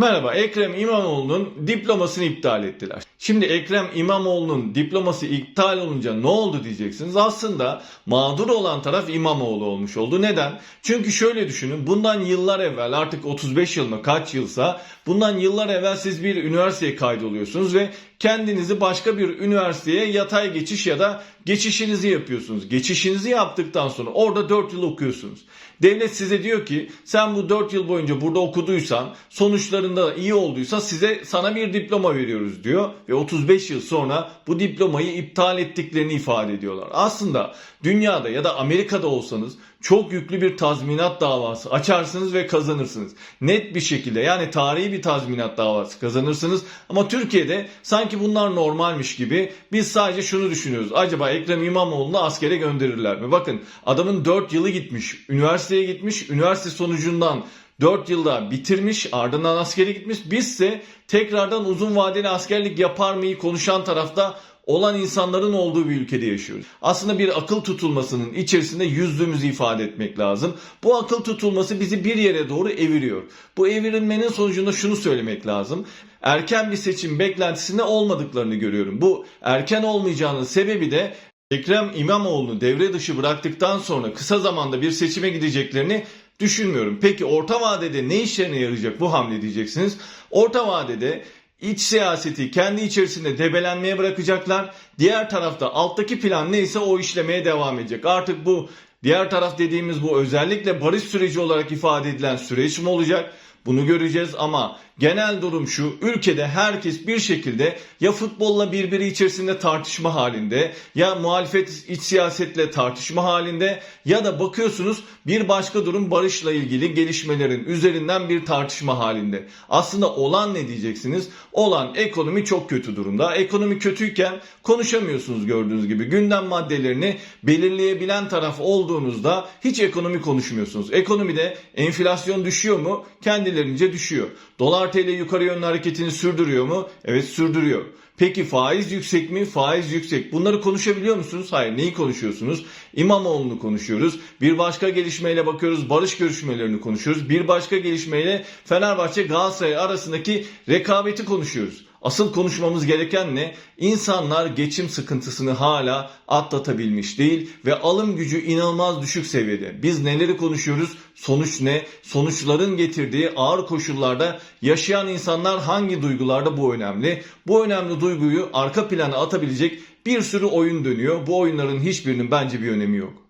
Merhaba, Ekrem İmamoğlu'nun diplomasını iptal ettiler. Şimdi Ekrem İmamoğlu'nun diploması iptal olunca ne oldu diyeceksiniz. Aslında mağdur olan taraf İmamoğlu olmuş oldu. Neden? Çünkü şöyle düşünün, bundan yıllar evvel artık 35 yıl mı kaç yılsa bundan yıllar evvel siz bir üniversiteye kaydoluyorsunuz ve kendinizi başka bir üniversiteye yatay geçiş ya da geçişinizi yapıyorsunuz. Geçişinizi yaptıktan sonra orada 4 yıl okuyorsunuz. Devlet size diyor ki sen bu 4 yıl boyunca burada okuduysan sonuçlarında iyi olduysa size sana bir diploma veriyoruz diyor ve 35 yıl sonra bu diplomayı iptal ettiklerini ifade ediyorlar. Aslında dünyada ya da Amerika'da olsanız çok yüklü bir tazminat davası açarsınız ve kazanırsınız. Net bir şekilde yani tarihi bir tazminat davası kazanırsınız. Ama Türkiye'de sanki bunlar normalmiş gibi biz sadece şunu düşünüyoruz. Acaba Ekrem İmamoğlu'nu askere gönderirler mi? Bakın adamın 4 yılı gitmiş. Üniversiteye gitmiş. Üniversite sonucundan 4 yılda bitirmiş ardından askere gitmiş. Bizse tekrardan uzun vadeli askerlik yapar mıyı konuşan tarafta olan insanların olduğu bir ülkede yaşıyoruz. Aslında bir akıl tutulmasının içerisinde yüzdüğümüzü ifade etmek lazım. Bu akıl tutulması bizi bir yere doğru eviriyor. Bu evrilmenin sonucunda şunu söylemek lazım. Erken bir seçim beklentisinde olmadıklarını görüyorum. Bu erken olmayacağının sebebi de Ekrem İmamoğlu'nu devre dışı bıraktıktan sonra kısa zamanda bir seçime gideceklerini düşünmüyorum. Peki orta vadede ne işlerine yarayacak bu hamle diyeceksiniz. Orta vadede iç siyaseti kendi içerisinde debelenmeye bırakacaklar. Diğer tarafta alttaki plan neyse o işlemeye devam edecek. Artık bu diğer taraf dediğimiz bu özellikle barış süreci olarak ifade edilen süreç mi olacak? Bunu göreceğiz ama genel durum şu. Ülkede herkes bir şekilde ya futbolla birbiri içerisinde tartışma halinde ya muhalefet iç siyasetle tartışma halinde ya da bakıyorsunuz bir başka durum barışla ilgili gelişmelerin üzerinden bir tartışma halinde. Aslında olan ne diyeceksiniz? Olan ekonomi çok kötü durumda. Ekonomi kötüyken konuşamıyorsunuz gördüğünüz gibi. Gündem maddelerini belirleyebilen taraf olduğunuzda hiç ekonomi konuşmuyorsunuz. Ekonomide enflasyon düşüyor mu? Kendilerince düşüyor. Dolar TL yukarı yönlü hareketini sürdürüyor mu? Evet sürdürüyor. Peki faiz yüksek mi? Faiz yüksek. Bunları konuşabiliyor musunuz? Hayır. Neyi konuşuyorsunuz? İmamoğlu'nu konuşuyoruz. Bir başka gelişmeyle bakıyoruz. Barış görüşmelerini konuşuyoruz. Bir başka gelişmeyle Fenerbahçe Galatasaray arasındaki rekabeti konuşuyoruz. Asıl konuşmamız gereken ne? İnsanlar geçim sıkıntısını hala atlatabilmiş değil ve alım gücü inanılmaz düşük seviyede. Biz neleri konuşuyoruz? Sonuç ne? Sonuçların getirdiği ağır koşullarda yaşayan insanlar hangi duygularda bu önemli? Bu önemli duyguyu arka plana atabilecek bir sürü oyun dönüyor. Bu oyunların hiçbirinin bence bir önemi yok.